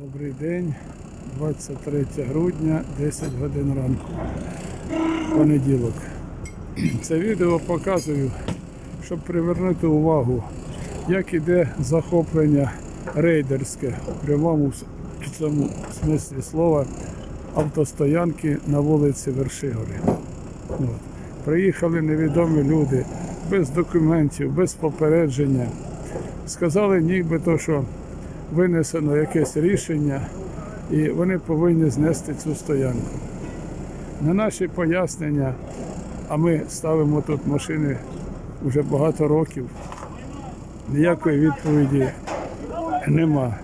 Добрий день, 23 грудня, 10 годин ранку. Понеділок. Це відео показую, щоб привернути увагу, як іде захоплення рейдерське в прямому цьому смислі слова автостоянки на вулиці Вершигори. От. Приїхали невідомі люди без документів, без попередження. Сказали нібито, що винесено якесь рішення і вони повинні знести цю стоянку. На наші пояснення, а ми ставимо тут машини вже багато років, ніякої відповіді нема.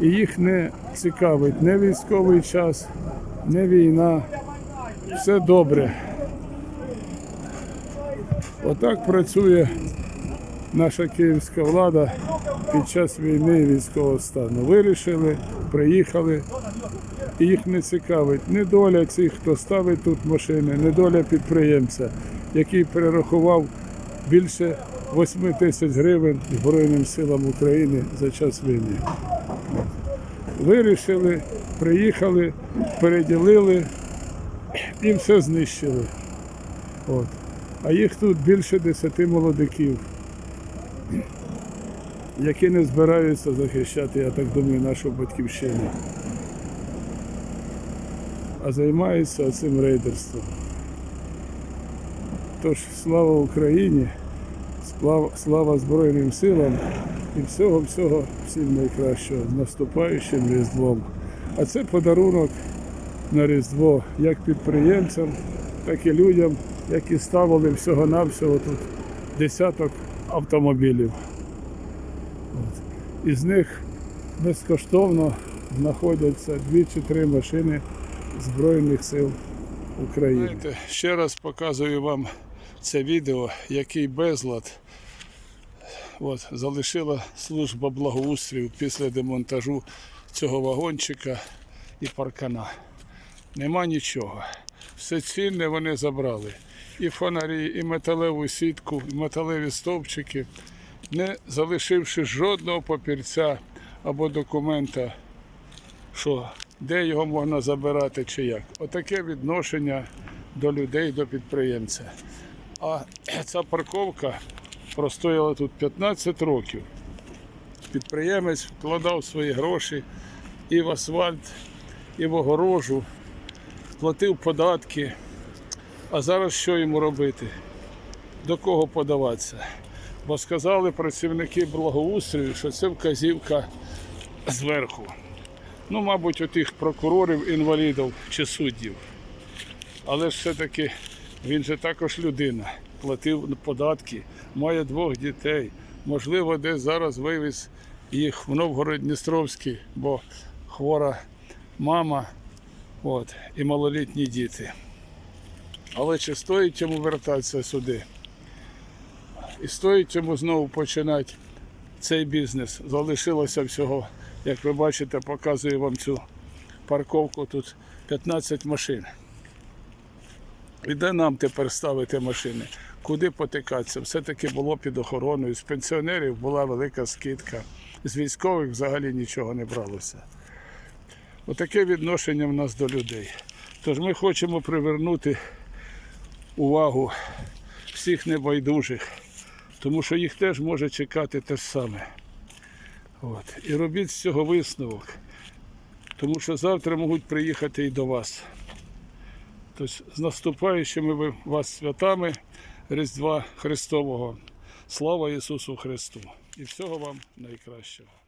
І їх не цікавить не військовий час, не війна. Все добре. Отак працює наша київська влада під час війни і військового стану. Вирішили, приїхали, і їх не цікавить не доля цих, хто ставить тут машини, не доля підприємця, який перерахував більше 8 тисяч гривень Збройним силам України за час війни. Вирішили, приїхали, переділили і все знищили. От. А їх тут більше 10 молодиків які не збираються захищати, я так думаю, нашу батьківщину. А займаються цим рейдерством. Тож слава Україні, слава, Збройним силам і всього-всього всім найкращого з наступаючим Різдвом. А це подарунок на Різдво як підприємцям, так і людям, які ставили всього-навсього тут десяток автомобілів. Із них безкоштовно знаходяться дві чи три машини Збройних сил України. Знаєте, ще раз показую вам це відео, який безлад от, залишила служба благоустрою після демонтажу цього вагончика і паркана. Нема нічого. Все цінне вони забрали. І фонарі, і металеву сітку, і металеві стовпчики не залишивши жодного папірця або документа, що де його можна забирати чи як. Отаке відношення до людей, до підприємця. А ця парковка простояла тут 15 років. Підприємець вкладав свої гроші і в асфальт, і в огорожу, платив податки. А зараз що йому робити? До кого подаватися? Бо сказали працівники благоустрою, що це вказівка зверху. Ну, мабуть, у тих прокурорів, інвалідів чи суддів. Але все-таки він же також людина, платив податки, має двох дітей. Можливо, десь зараз вивіз їх в Новгород-Дністровський, бо хвора мама от, і малолітні діти. Але чи стоїть йому вертатися сюди? І стоїть йому знову починати цей бізнес. Залишилося всього, як ви бачите, показую вам цю парковку. Тут 15 машин. І де нам тепер ставити машини? Куди потикатися? Все-таки було під охороною. З пенсіонерів була велика скидка. З військових взагалі нічого не бралося. Отаке відношення в нас до людей. Тож ми хочемо привернути увагу всіх небайдужих тому що їх теж може чекати те ж саме. От. І робіть з цього висновок, тому що завтра можуть приїхати і до вас. Тобто з наступаючими вас святами Різдва Христового. Слава Ісусу Христу! І всього вам найкращого.